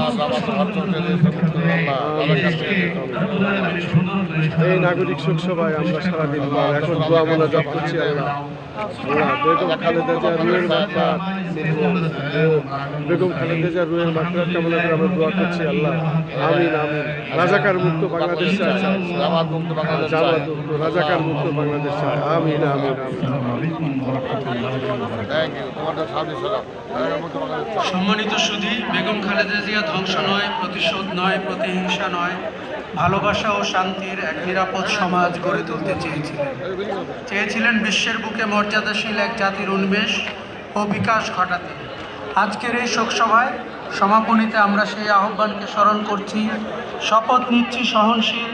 আল্লাহ আমাদের হাত থেকে এই নাগরিক শোক সভায় আমরা সারাদিন এখন দোয়া মোনা জপ করছি আল্লাহ। আল্লাহ বেগম খালেদা জিয়া রুহের মাত্রা বেগম খালেদা জিয়া রুহের মাত্রা কামনা করে আমরা দোয়া করছি আল্লাহ। আমিন আমিন। রাজাকার মুক্ত বাংলাদেশ চাই। জামাত রাজাকার মুক্ত বাংলাদেশ চাই। আমিন আমিন। সম্মানিত সুধী বেগম খালেদা জিয়া ধ্বংস নয় প্রতিশোধ নয় প্রতিহিংসা নয়। ভালোবাসা ও শান্তির এক নিরাপদ সমাজ গড়ে তুলতে চেয়েছিলেন। চেয়েছিলেন বিশ্বের বুকে মর্যাদাশীল এক জাতির উন্মেষ ও বিকাশ ঘটাতে। আজকের এই শোকসভায় সমাপনীতে আমরা সেই আহ্বানকে স্মরণ করছি, শপথ নিচ্ছি সহনশীল,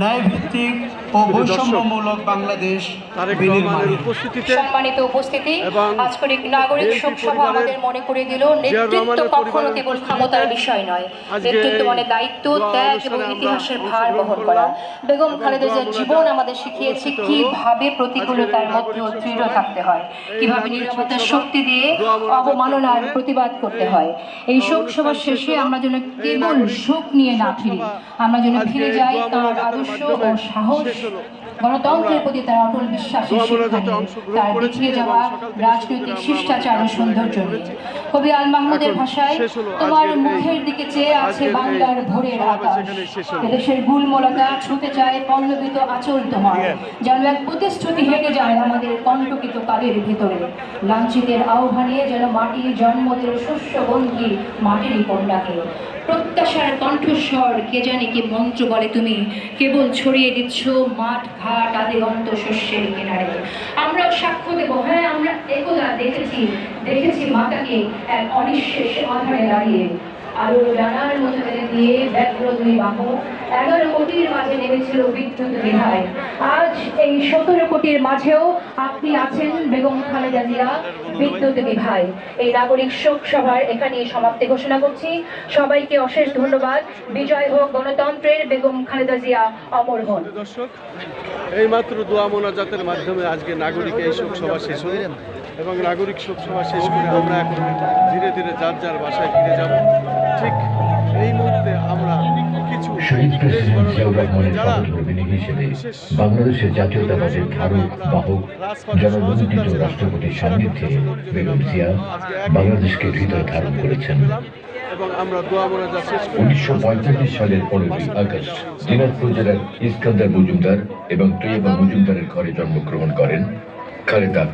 ন্যায়ভিত্তিক ও বৈষম্যমূলক বাংলাদেশ তারেক রহমানের উপস্থিতিতে সম্মানিত উপস্থিতি আজকের নাগরিক আমাদের মনে করে দিল নেতৃত্ব কখনো কেবল ক্ষমতার বিষয় নয়। নেতৃত্ব মানে দায়িত্ব ত্যাগ এবং ইতিহাসের ভার বহন করা। বেগম খালেদা জিয়ার জীবন আমাদের শিখিয়েছে কীভাবে প্রতিকূলতার মধ্যেও দৃঢ় থাকতে হয়। কীভাবে নিরাপত্তার শক্তি দিয়ে অবমাননার প্রতিবাদ করতে হয়। এই শোক সভা শেষে আমরা যেন কেবল শোক নিয়ে না ফিরি। আমরা যেন ফিরে যাই তার আদর্শ ও সাহস। গণতন্ত্রের প্রতি তার অটল বিশ্বাসের অংশগ্রহণ তার এবং যাওয়া রাজনৈতিক শিষ্টাচার ও সৌন্দর্য নিয়ে। কবি আল মাহমুদের ভাষায় তোমার মুখের দিকে চেয়ে আছে বাংলার ভোরের আকাশ। এদেশের গুলমলতা ছুতে চায় পল্লবিত আচল তোমার। যেন এক প্রতিশ্রুতি হেঁটে যায় আমাদের কণ্টকিত কালের ভিতরে। লাঞ্ছিতের আহ্বানে যেন মাটির জন্মদের শস্য বন্ধি মাটিরই কন্যাকে। প্রত্যাশার কণ্ঠস্বর কে জানে কি মন্ত্র বলে তুমি? কেবল ছড়িয়ে দিচ্ছ মাঠ, ঘাট আদিগন্ত শস্যের কিনারে। আমরাও সাক্ষ্য দেব। হ্যাঁ আমরা একদা দেখেছি দেখেছি মাতাকে এক অনিঃশেষ আধারে দাঁড়িয়ে। আরও ডানার মতো দিয়ে ব্যগ্র দুই এগারো কোটির মাঝে নেমেছিল বিদ্যুৎ এই সতেরো কোটির মাঝেও আপনি আছেন বেগম খালেদা জিয়া, বিদ্যুৎ বিভায় এই নাগরিক শোক সভার এখানে সমাপ্তি ঘোষণা করছি। সবাইকে অশেষ ধন্যবাদ। বিজয় হোক গণতন্ত্রের, বেগম খালেদা জিয়া অমর হন। দর্শক, এইমাত্র দোয়া মোনাজাতের মাধ্যমে আজকে নাগরিক এই শোক সভা শেষ হল। এবং নাগরিক শোক সভা শেষ করে আমরা এখন ধীরে ধীরে যার যার বাসায় ফিরে যাব। শহীদ প্রেসিডেন্ট জিয়াউর রহমানের যারা পদধর্মিনী হিসেবে বাংলাদেশের জাতীয়তাবাদের ধারক বাহক জনমন্ডিত রাষ্ট্রপতির সান্নিধ্যে বেগম জিয়া বাংলাদেশকে হৃদয় ধারণ করেছেন। উনিশশো সালের পনেরোই আগস্ট দিনাজপুর জেলার ইস্কান্দার মজুমদার এবং তৈয়বা মজুমদারের ঘরে জন্মগ্রহণ করেন খালেদা